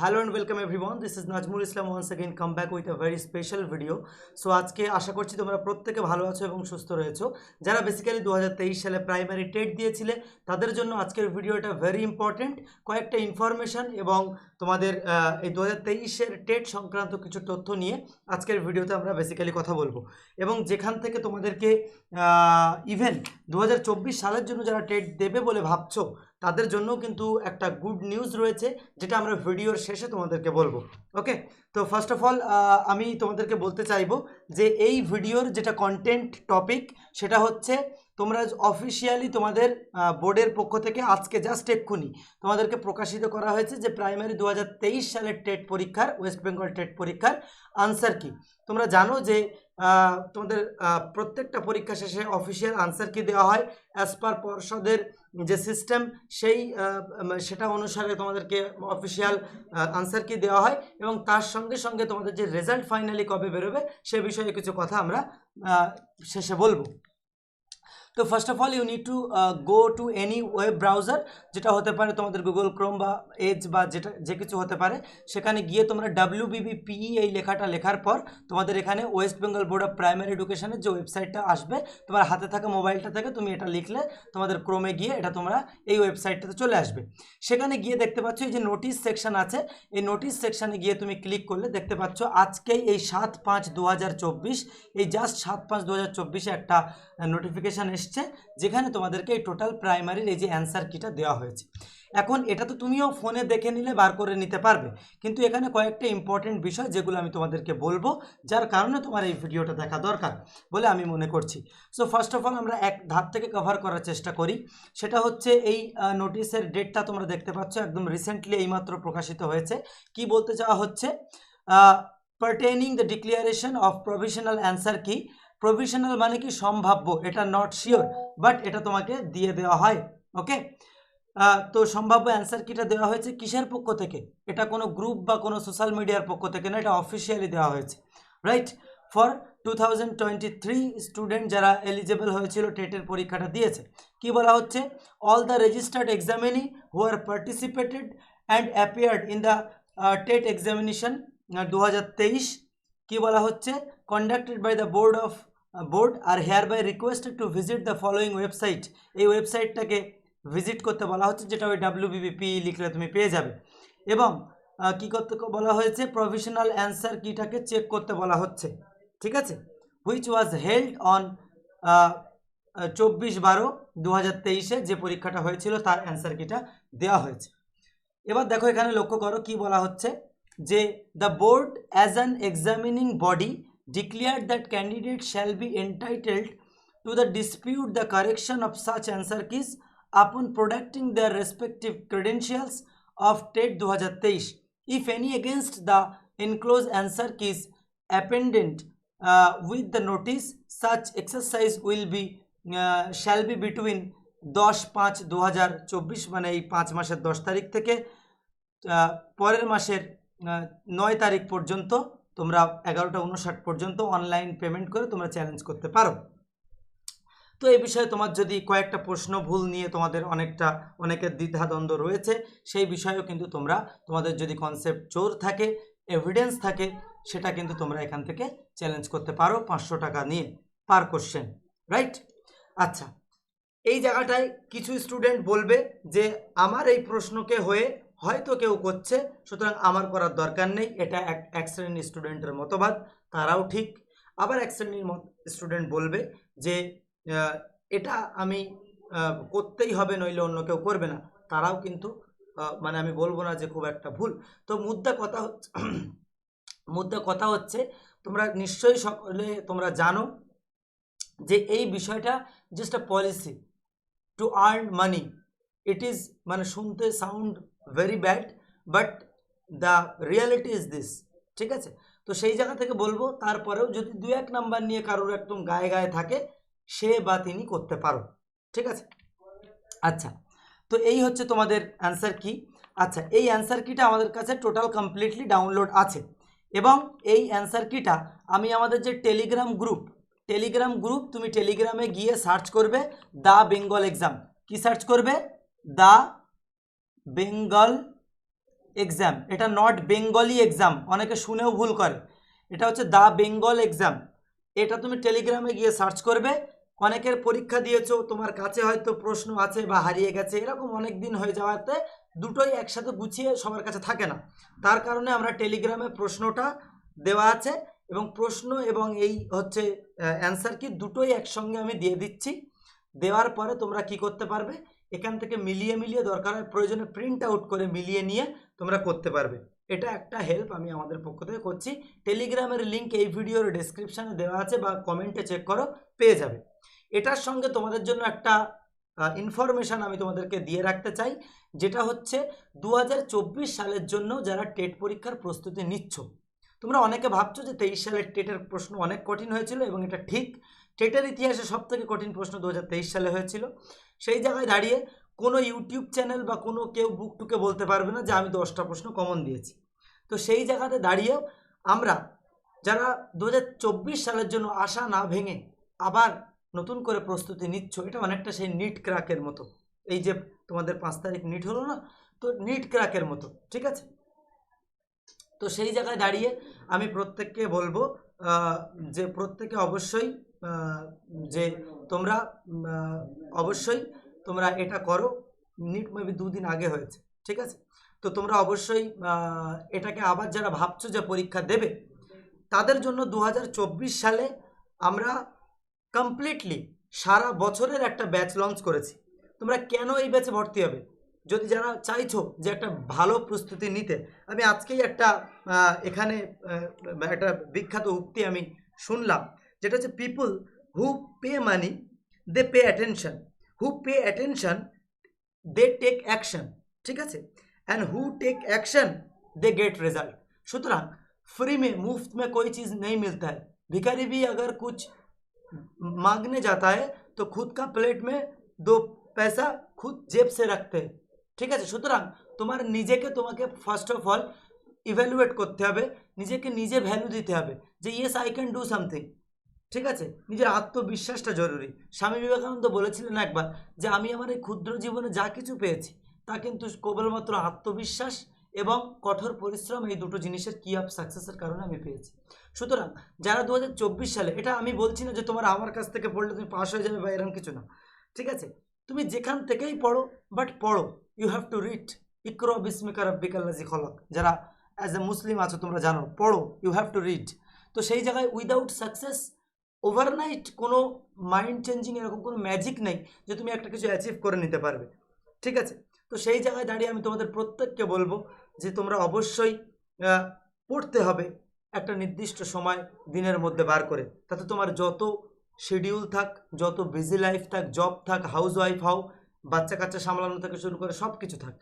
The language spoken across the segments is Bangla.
Hello and welcome everyone this is Nazmul Islam once again come back with a very special video so আজকে আশা করছি তোমরা প্রত্যেকে ভালো আছো এবং সুস্থ রয়েছো। যারা বেসিক্যালি দু হাজার তেইশ সালে প্রাইমারি টেট দিয়েছিলে, তাদের জন্য আজকের ভিডিওটা ভেরি ইম্পর্ট্যান্ট কয়েকটা ইনফরমেশান এবং তোমাদের এই দু হাজার তেইশের টেট সংক্রান্ত কিছু তথ্য নিয়ে আজকের ভিডিওতে আমরা বেসিক্যালি কথা বলব। এবং যেখান থেকে তোমাদেরকে ইভেন দু হাজার চব্বিশ সালের জন্য যারা টেট দেবে বলে ভাবছ, তাদের জন্য কিন্তু একটা গুড নিউজ রয়েছে, যেটা আমরা ভিডিওর শেষে তোমাদেরকে বলব। ওকে তো ফার্স্ট অফ অল আমি তোমাদেরকে বলতে চাইব যে এই ভিডিওর যেটা কন্টেন্ট টপিক সেটা হচ্ছে তোমরা অফিসিয়ালি তোমাদের বোর্ডের পক্ষ থেকে আজকে জাস্ট এক্ষুনি তোমাদেরকে প্রকাশিত করা হয়েছে যে প্রাইমারি দু হাজার তেইশ সালের টেট পরীক্ষার ওয়েস্ট বেঙ্গল টেট পরীক্ষার আনসার কি? তোমরা জানো যে তোমাদের প্রত্যেকটা পরীক্ষা শেষে অফিসিয়াল আনসার কি দেওয়া হয়? অ্যাজ পার পর্ষদের যে সিস্টেম সেই সেটা অনুসারে তোমাদেরকে অফিসিয়াল আনসার কি দেওয়া হয় এবং তার সঙ্গে সঙ্গে তোমাদের যে রেজাল্ট ফাইনালি কবে বেরোবে, সে বিষয়ে কিছু কথা আমরা শেষে বলব। তো first of all you need to go to any web browser যেটা হতে পারে তোমাদের গুগল ক্রোম বা এজ বা যেটা, যে কিছু হতে পারে। সেখানে গিয়ে তোমরা ডাব্লিউ বিবিপিই এই লেখাটা লেখার পর তোমাদের এখানে West Bengal Board of Primary এডুকেশনের যে ওয়েবসাইটটা আসবে, তোমার হাতে থাকা মোবাইলটা থেকে তুমি এটা লিখলে তোমাদের ক্রোমে গিয়ে এটা তোমরা এই ওয়েবসাইটটাতে চলে আসবে। সেখানে গিয়ে দেখতে পাচ্ছ এই যে নোটিশ সেকশন আছে, এই নোটিশ সেকশনে গিয়ে তুমি ক্লিক করলে দেখতে পাচ্ছ আজকেই এই সাত পাঁচ দু এই জাস্ট সাত পাঁচ দু একটা নোটিফিকেশান এসছে। যেখানে তোমাদেরকে এই টোটাল প্রাইমারির এই যে অ্যান্সার কিটা দেওয়া হয়েছে। এখন এটা তো তুমিও ফোনে দেখে নিলে, বার করে নিতে পারবে। কিন্তু এখানে কয়েকটা ইম্পর্টেন্ট বিষয় যেগুলো আমি তোমাদেরকে বলব, যার কারণে তোমার এই ভিডিওটা দেখা দরকার বলে আমি মনে করছি। সো ফার্স্ট অফ অল আমরা এক ধাপ থেকে কভার করার চেষ্টা করি। সেটা হচ্ছে এই নোটিশের ডেটটা তোমরা দেখতে পাচ্ছ, একদম রিসেন্টলি এইমাত্র প্রকাশিত হয়েছে। কি বলতে চাওয়া হচ্ছে? Pertaining the declaration of provisional answer কি প্রভিশনাল মানে কি সম্ভাব্য? এটা নট শিওর বাট এটা তোমাকে দিয়ে দেওয়া হয় ওকে তো সম্ভাব্য অ্যান্সার কিটা দেওয়া হয়েছে কিসের পক্ষ থেকে? এটা কোনো গ্রুপ বা কোনো সোশ্যাল মিডিয়ার পক্ষ থেকে না, এটা অফিসিয়ালি দেওয়া হয়েছে রাইট ফর টু স্টুডেন্ট যারা এলিজেবল হয়েছিল টেটের পরীক্ষাটা দিয়েছে, কি বলা হচ্ছে? All the registered examinee who are participated and appeared in the TET examination দু হাজার তেইশ কী বলা হচ্ছে? Conducted by the board of board are hereby requested to visit the following website এই ওয়েবসাইটটাকে ভিজিট করতে বলা হচ্ছে, যেটা ওই ডাব্লিউবিবিপি লিখলে তুমি পেয়ে যাবে। এবং কি করতে বলা হয়েছে? প্রভিশনাল অ্যান্সার কিটাকে চেক করতে বলা হচ্ছে। ঠিক আছে? হুইচ ওয়াজ হেল্ড অন চব্বিশ বারো দু হাজার তেইশে যে পরীক্ষাটা হয়েছিল, তার অ্যান্সার কিটা দেওয়া হয়েছে। এবার দেখো এখানে লক্ষ্য করো কি বলা হচ্ছে। যে the board as an examining body declare that candidate shall be entitled to the dispute the correction of such answer keys upon producing their respective credentials of TET দু হাজার তেইশ if any against the enclose answer keys appendant with the notice such exercise will be shall be between দশ পাঁচ দু মানে এই পাঁচ মাসের দশ তারিখ থেকে পরের মাসের নয় তারিখ পর্যন্ত তোমরা এগারোটা উনষাট পর্যন্ত অনলাইন পেমেন্ট করে তোমরা চ্যালেঞ্জ করতে পারো। তো এই বিষয়ে তোমার যদি কয়েকটা প্রশ্ন, ভুল নিয়ে তোমাদের অনেকটা, অনেকের দ্বিধাদ্বন্দ্ব রয়েছে, সেই বিষয়েও কিন্তু তোমরা, তোমাদের যদি কনসেপ্ট জোর থাকে এভিডেন্স থাকে, সেটা কিন্তু তোমরা এখান থেকে চ্যালেঞ্জ করতে পারো পাঁচশো টাকা নিয়ে পার কোশ্চেন রাইট আচ্ছা এই জায়গাটায় কিছু স্টুডেন্ট বলবে যে, আমার এই প্রশ্নকে হয়ে হয়তো কেউ করছে, সুতরাং আমার করার দরকার নেই। এটা এক এক শ্রেণির স্টুডেন্টের মতবাদ, তারাও ঠিক। আবার এক শ্রেণির স্টুডেন্ট বলবে যে এটা আমি করতেই হবে, নইলে অন্য কেউ করবে না। তারাও কিন্তু মানে আমি বলব না যে খুব একটা ভুল। তো মুদ্রা কথা হচ্ছে, মুদ্রা কথা হচ্ছে, তোমরা নিশ্চয়ই সকলে তোমরা জানো যে এই বিষয়টা just a policy to earn money it is মানে শুনতে sound very bad but the reality is this ঠিক আছে? তো সেই জায়গা থেকে বলব, তারপরেও যদি দু এক নাম্বার নিয়ে কারোর একদম গায়ে গায়ে থাকে, সে বা তিনি করতে পারো, ঠিক আছে? আচ্ছা তো এই হচ্ছে তোমাদের অ্যান্সার কি আচ্ছা এই অ্যান্সার কিটা আমাদের কাছে টোটাল কমপ্লিটলি ডাউনলোড আছে এবং এই অ্যান্সার কিটা আমি আমাদের যে টেলিগ্রাম গ্রুপ টেলিগ্রাম গ্রুপ তুমি টেলিগ্রামে গিয়ে সার্চ করবে দ্য বেঙ্গল এক্সাম কি সার্চ করবে? দ্য বেঙ্গল এক্সাম এটা নট বেঙ্গলি এক্সাম অনেকে শুনেও ভুল করে। এটা হচ্ছে দ্য বেঙ্গল এক্সাম এটা তুমি টেলিগ্রামে গিয়ে সার্চ করবে। অনেকের পরীক্ষা দিয়েছ, তোমার কাছে হয়তো প্রশ্ন আছে বা হারিয়ে গেছে, এরকম অনেক দিন হয়ে যাওয়াতে দুটোই একসাথে গুছিয়ে সবার কাছে থাকে না। তার কারণে আমরা টেলিগ্রামে প্রশ্নটা দেওয়া আছে এবং প্রশ্ন এবং এই হচ্ছে অ্যান্সার কি দুটোই একসঙ্গে আমি দিয়ে দিচ্ছি। দেওয়ার পরে তোমরা কি করতে পারবে? এখান থেকে মিলিয়ে মিলিয়ে দরকার হয় প্রয়োজনে প্রিন্ট আউট করে মিলিয়ে নিয়ে তোমরা করতে পারবে। এটা একটা হেল্প আমি আমাদের পক্ষ থেকে করছি। টেলিগ্রামের লিঙ্ক এই ভিডিওর ডেসক্রিপশানে দেওয়া আছে বা কমেন্টে চেক করো, পেয়ে যাবে। এটার সঙ্গে তোমাদের জন্য একটা ইনফরমেশান আমি তোমাদেরকে দিয়ে রাখতে চাই, যেটা হচ্ছে দু হাজার চব্বিশ সালের জন্য যারা টেট পরীক্ষার প্রস্তুতি নিচ্ছ, তোমরা অনেকে ভাবছ যে তেইশ সালের টেটের প্রশ্ন অনেক কঠিন হয়েছিল এবং এটা ঠিক। টেটের ইতিহাসে সবথেকে কঠিন প্রশ্ন দু হাজার তেইশ সালে হয়েছিল। সেই জায়গায় দাঁড়িয়ে কোনো ইউটিউব চ্যানেল বা কোনো কেউ বুক টুকে বলতে পারবে না যে আমি দশটা প্রশ্ন কমন দিয়েছি। তো সেই জায়গাতে দাঁড়িয়েও আমরা যারা দু হাজার চব্বিশ সালের জন্য আশা না ভেঙে আবার নতুন করে প্রস্তুতি নিচ্ছ, এটা অনেকটা সেই নিট ক্র্যাকের মতো। এই যে তোমাদের পাঁচ তারিখ নিট হলো না, তো নিট ক্র্যাকের মতো, ঠিক আছে? তো সেই জায়গায় দাঁড়িয়ে আমি প্রত্যেককে বলব যে প্রত্যেকে অবশ্যই যে তোমরা অবশ্যই তোমরা এটা করো। নিট মেবি দুদিন আগে হয়েছে, ঠিক আছে? তো তোমরা অবশ্যই এটাকে আবার যারা ভাবছ যে পরীক্ষা দেবে, তাদের জন্য দু হাজার চব্বিশ সালে আমরা কমপ্লিটলি সারা বছরের একটা ব্যাচ লঞ্চ করেছি। তোমরা কেন এই ব্যাচে ভর্তি হবে? যদি যারা চাইছো যে একটা ভালো প্রস্তুতি নিতে, আমি আজকেই একটা এখানে একটা বিখ্যাত উক্তি আমি শুনলাম। যেটা হচ্ছে people who pay money they pay attention who pay attention they take action ঠিক আছে and who take action they get result সুতরাং फ्री में मुफ्त में कोई चीज़ नहीं मिलता है भिखारी भी अगर कुछ मांगने जाता है तो खुद का प्लेट में दो पैसा खुद जेब से रखते हैं ঠিক আছে সুতরাং তোমার নিজেকে তোমাকে ফার্স্ট অফ অল ইভ্যালুয়েট করতে হবে নিজেকে নিজে ভ্যালু দিতে হবে যে yes I can do something ঠিক আছে? নিজের আত্মবিশ্বাসটা জরুরি। স্বামী বিবেকানন্দ বলেছিলেন একবার যে, আমি আমার এই ক্ষুদ্র জীবনে যা কিছু পেয়েছি, তা কিন্তু কেবলমাত্র আত্মবিশ্বাস এবং কঠোর পরিশ্রম এই দুটো জিনিসের কি অফ সাকসেসের কারণে আমি পেয়েছি। সুতরাং যারা দু হাজার চব্বিশ সালে, এটা আমি বলছি না যে তোমার আমার কাছ থেকে পড়লে তুমি পাস হয়ে যাবে বা এরকম কিছু না। ঠিক আছে? তুমি যেখান থেকেই পড়ো বাট পড়ো। ইউ হ্যাভ টু রিড ইকর বিস্মিকা রব্বিকাল্লাজি খলক যারা অ্যাজ এ মুসলিম আছো তোমরা জানো, পড়ো। ইউ হ্যাভ টু রিড তো সেই জায়গায় উইদাউট সাকসেস ওভারনাইট কোনো মাইন্ড চেঞ্জিং এরকম কোনো ম্যাজিক নেই যে তুমি একটা কিছু অ্যাচিভ করে নিতে পারবে। ঠিক আছে? তো সেই জায়গায় দাঁড়িয়ে আমি তোমাদের প্রত্যেককে বলব যে তোমরা অবশ্যই পড়তে হবে একটা নির্দিষ্ট সময় দিনের মধ্যে বার করে। তাতে তোমার যত শিডিউল থাক, যত বিজি লাইফ থাক জব থাক হাউস ওয়াইফ হও বাচ্চা কাচ্চা সামলানো থেকে শুরু করে সব কিছু থাক,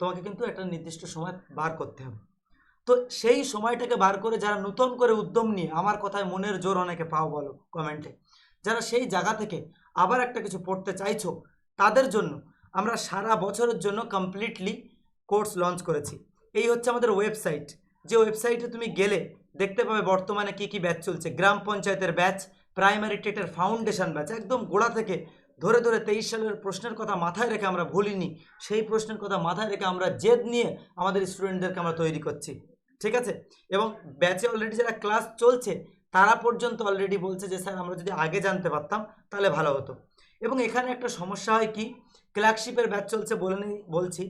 তোমাকে কিন্তু একটা নির্দিষ্ট সময় বার করতে হবে। তো সেই সময়টাকে বার করে যারা নতুন করে উদ্যম নিয়ে, আমার কথায় মনের জোর অনেকে পাও বলো কমেন্টে যারা সেই জায়গা থেকে আবার একটা কিছু পড়তে চাইছো, তাদের জন্য আমরা সারা বছরের জন্য কমপ্লিটলি কোর্স লঞ্চ করেছি। এই হচ্ছে আমাদের ওয়েবসাইট যে ওয়েবসাইটে তুমি গেলে দেখতে পাবে বর্তমানে কি কি ব্যাচ চলছে। গ্রাম পঞ্চায়েতের ব্যাচ প্রাইমারি টেটের ফাউন্ডেশন ব্যাচ একদম গোড়া থেকে ধরে ধরে তেইশ সালের প্রশ্নের কথা মাথায় রেখে আমরা ভুলিনি। সেই প্রশ্নের কথা মাথায় রেখে আমরা জেদ নিয়ে আমাদের স্টুডেন্টদেরকে আমরা তৈরি করছি। ঠিক আছে? এবং ব্যাচে অলরেডি যারা ক্লাস চলছে, তারা পর্যন্ত অলরেডি বলছে যে, স্যার, আমরা যদি আগে জানতে পারতাম, তাহলে ভালো হতো। এবং এখানে একটা সমস্যা হয় কি? ক্লার্কশিপের ব্যাচ চলছে বলে বলছি।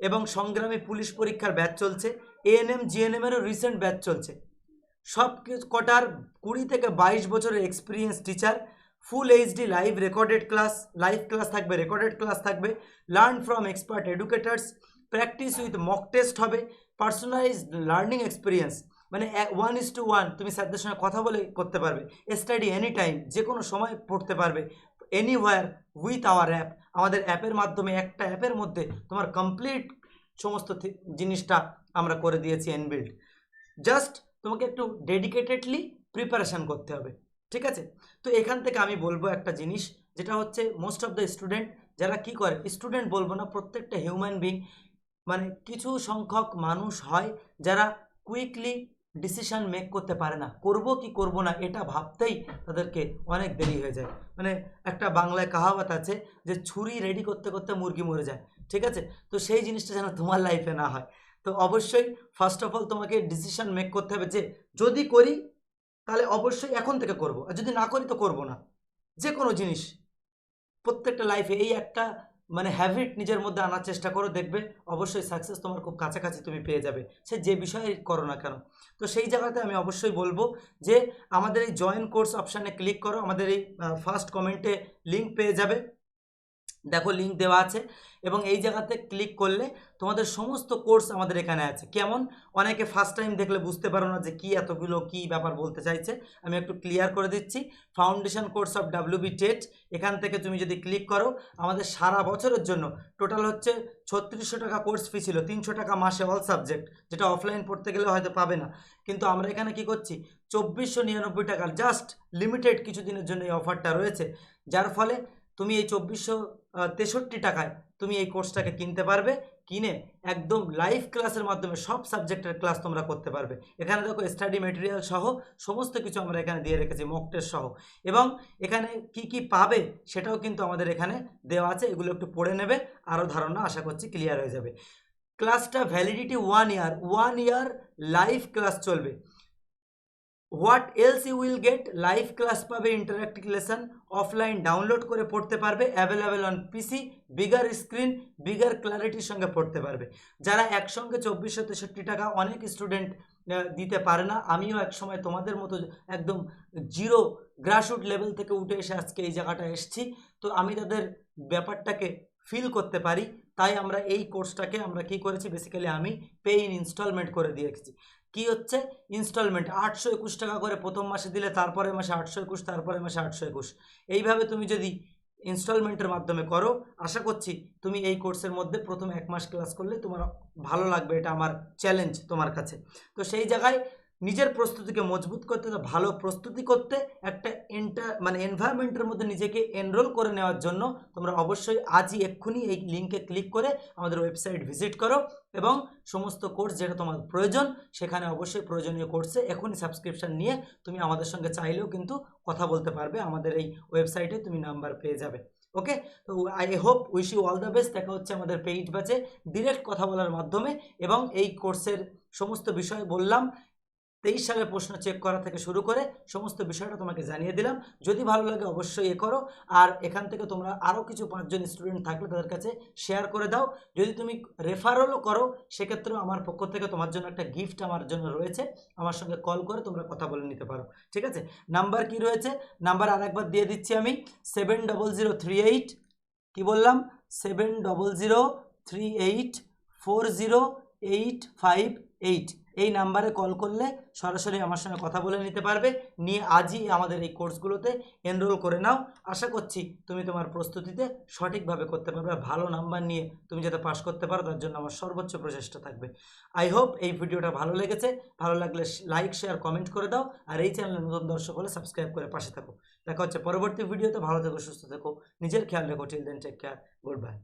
এবং সংগ্রামী পুলিশ পরীক্ষার ব্যাচ চলছে এএনএম জিএনএমেরও রিসেন্ট ব্যাচ চলছে। সব কটার কুড়ি থেকে বাইশ বছরের experience teacher full HD live recorded class live class থাকবে রেকর্ডেড ক্লাস থাকবে। Learn from expert educators practice with mock test হবে। পার্সোনালাইজ লার্নিং এক্সপিরিয়েন্স মানে ওয়ান ইস টু ওয়ান তুমি স্যারদের সঙ্গে কথা বলে করতে পারবে স্টাডি এনি টাইম যে কোনো সময় পড়তে পারবে এনিওয়ার উইথ আওয়ার অ্যাপ আমাদের অ্যাপের মাধ্যমে একটা অ্যাপের মধ্যে তোমার কমপ্লিট সমস্ত জিনিসটা আমরা করে দিয়েছি এনবিল্ড জাস্ট তোমাকে একটু ডেডিকেটেডলি প্রিপারেশান করতে হবে, ঠিক আছে? তো এখান থেকে আমি বলব একটা জিনিস, যেটা হচ্ছে মোস্ট অফ দ্য স্টুডেন্ট যারা কি করে স্টুডেন্ট বলব না, প্রত্যেকটা হিউম্যান বিং মানে কিছু সংখ্যক মানুষ হয় যারা কুইকলি ডিসিশন মেক করতে পারে না। করব কি করব না এটা ভাবতেই তাদেরকে অনেক দেরি হয়ে যায়। মানে একটা বাংলায় কাহাওয়াত আছে যে ছুরি রেডি করতে করতে মুরগি মরে যায়। ঠিক আছে? তো সেই জিনিসটা যেন তোমার লাইফে না হয়। তো অবশ্যই ফার্স্ট অফ অল তোমাকে ডিসিশন মেক করতে হবে যে যদি করি তাহলে অবশ্যই এখন থেকে করব। আর যদি না করি তো করব না। যে কোনো জিনিস। প্রত্যেকটা লাইফে এই একটা মানে হ্যাবিট নিজের মধ্যে আনার চেষ্টা করো, দেখবে অবশ্যই সাকসেস তোমার খুব কাছাকাছি তুমি পেয়ে যাবে। সে যে বিষয়ে করো না কেন। তো সেই জায়গাতে আমি অবশ্যই বলব যে আমাদের এই জয়েন কোর্স অপশানে ক্লিক করো, আমাদের এই ফার্স্ট কমেন্টে লিঙ্ক পেয়ে যাবে। দেখো লিঙ্ক দেওয়া আছে এবং এই জায়গাতে ক্লিক করলে তোমাদের সমস্ত কোর্স আমাদের এখানে আছে। কেমন? অনেকে ফার্স্ট টাইম দেখলে বুঝতে পারো না যে কী এতগুলো, কি ব্যাপার বলতে চাইছে। আমি একটু ক্লিয়ার করে দিচ্ছি। Foundation course of WB TET এখান থেকে তুমি যদি ক্লিক করো, আমাদের সারা বছরের জন্য টোটাল হচ্ছে ছত্রিশশো টাকা কোর্স ফি ছিল, তিনশো টাকা মাসে অল সাবজেক্ট যেটা অফলাইন পড়তে গেলে হয়তো পাবে না। কিন্তু আমরা এখানে কি করছি? চব্বিশশো নিরানব্বই টাকার জাস্ট লিমিটেড কিছু দিনের জন্য এই অফারটা রয়েছে। যার ফলে তুমি এই চব্বিশশো তেষট্টি টাকায় তুমি এই কোর্সটাকে কিনতে পারবে। কিনে একদম লাইভ ক্লাসের মাধ্যমে সব সাবজেক্টের ক্লাস তোমরা করতে পারবে। এখানে দেখো স্টাডি মেটেরিয়াল সহ সমস্ত কিছু আমরা এখানে দিয়ে রেখেছি মক টেস্ট সহ। এবং এখানে কি কি পাবে সেটাও কিন্তু আমাদের এখানে দেওয়া আছে। এগুলো একটু পড়ে নেবে। আরও ধারণা আশা করছি ক্লিয়ার হয়ে যাবে। ক্লাসটা validity one year one year live class চলবে। What else you will get live class পাবে ইন্টারাক্টিভ লেসন অফলাইন ডাউনলোড করে পড়তে পারবে available on PC bigger screen bigger ক্ল্যারিটির সঙ্গে পড়তে পারবে। যারা একসঙ্গে চব্বিশশো তেষট্টি টাকা অনেক স্টুডেন্ট দিতে পারে না, আমিও একসময় তোমাদের মতো একদম জিরো গ্রাসরুট লেভেল থেকে উঠে এসে আজকে এই জায়গাটা এসেছি। তো আমি তাদের ব্যাপারটাকে ফিল করতে পারি, তাই আমরা এই কোর্সটাকে আমরা কি করেছি? বেসিক্যালি আমি পে ইন ইনস্টলমেন্ট করে দিয়েছি। কি হচ্ছে? ইনস্টলমেন্ট আটশো একুশ টাকা করে প্রথম মাসে দিলে তারপরে মাসে আটশো একুশ তারপরে মাসে আটশো একুশ। এইভাবে তুমি যদি ইনস্টলমেন্টের মাধ্যমে করো, আশা করছি তুমি এই কোর্সের মধ্যে প্রথম এক মাস ক্লাস করলে তোমার ভালো লাগবে, এটা আমার চ্যালেঞ্জ তোমার কাছে। তো সেই জায়গায় নিজের প্রস্তুতিকে মজবুত করতে ভালো প্রস্তুতি করতে একটা এন্টার মানে এনভায়রনমেন্টের মধ্যে নিজেকে এনরোল করে নেওয়ার জন্য তোমরা অবশ্যই আজই এক্ষুনি এই লিঙ্কে ক্লিক করে আমাদের ওয়েবসাইট ভিজিট করো এবং সমস্ত কোর্স যেটা তোমার প্রয়োজন সেখানে অবশ্যই প্রয়োজনীয় কোর্সে এখনই সাবস্ক্রিপশান নিয়ে তুমি আমাদের সঙ্গে চাইলেও কিন্তু কথা বলতে পারবে, আমাদের এই ওয়েবসাইটে তুমি নাম্বার পেয়ে যাবে। ওকে তো I hope wish you all the best দেখা হচ্ছে আমাদের পেইড ব্যাচে ডিরেক্ট কথা বলার মাধ্যমে এবং এই কোর্সের সমস্ত বিষয় বললাম। তেইশ সালের প্রশ্ন চেক করা থেকে শুরু করে সমস্ত বিষয়টা তোমাকে জানিয়ে দিলাম। যদি ভালো লাগে অবশ্যই এ করো। আর এখান থেকে তোমরা আরও কিছু পাঁচজন স্টুডেন্ট থাকলে তাদের কাছে শেয়ার করে দাও। যদি তুমি রেফারেলও করো, সেক্ষেত্রেও আমার পক্ষ থেকে তোমার জন্য একটা গিফট আমার জন্য রয়েছে। আমার সঙ্গে কল করে তোমরা কথা বলে নিতে পারো। ঠিক আছে? নাম্বার কি রয়েছে? নাম্বার আরেকবার দিয়ে দিচ্ছি আমি। Seven double zero three eight কী বললাম? Seven double zero three eight four zero eight five eight এই নাম্বারে কল করলে সরাসরি আমার সঙ্গে কথা বলে নিতে পারবে। নিয়ে আজই আমাদের এই কোর্সগুলোতে এনরোল করে নাও। আশা করছি তুমি তোমার প্রস্তুতিতে সঠিকভাবে করতে পারবে ভালো নাম্বার নিয়ে তুমি যাতে পাশ করতে পারো, তার জন্য আমার সর্বোচ্চ প্রচেষ্টা থাকবে। আই হোপ এই ভিডিওটা ভালো লেগেছে। ভালো লাগলে লাইক শেয়ার কমেন্ট করে দাও। আর এই চ্যানেলে নতুন দর্শক হলে সাবস্ক্রাইব করে পাশে থাকো। দেখা হচ্ছে পরবর্তী ভিডিওতে। ভালো থেকো, সুস্থ থেকো। নিজের খেয়াল রেখো। Till then take care goodbye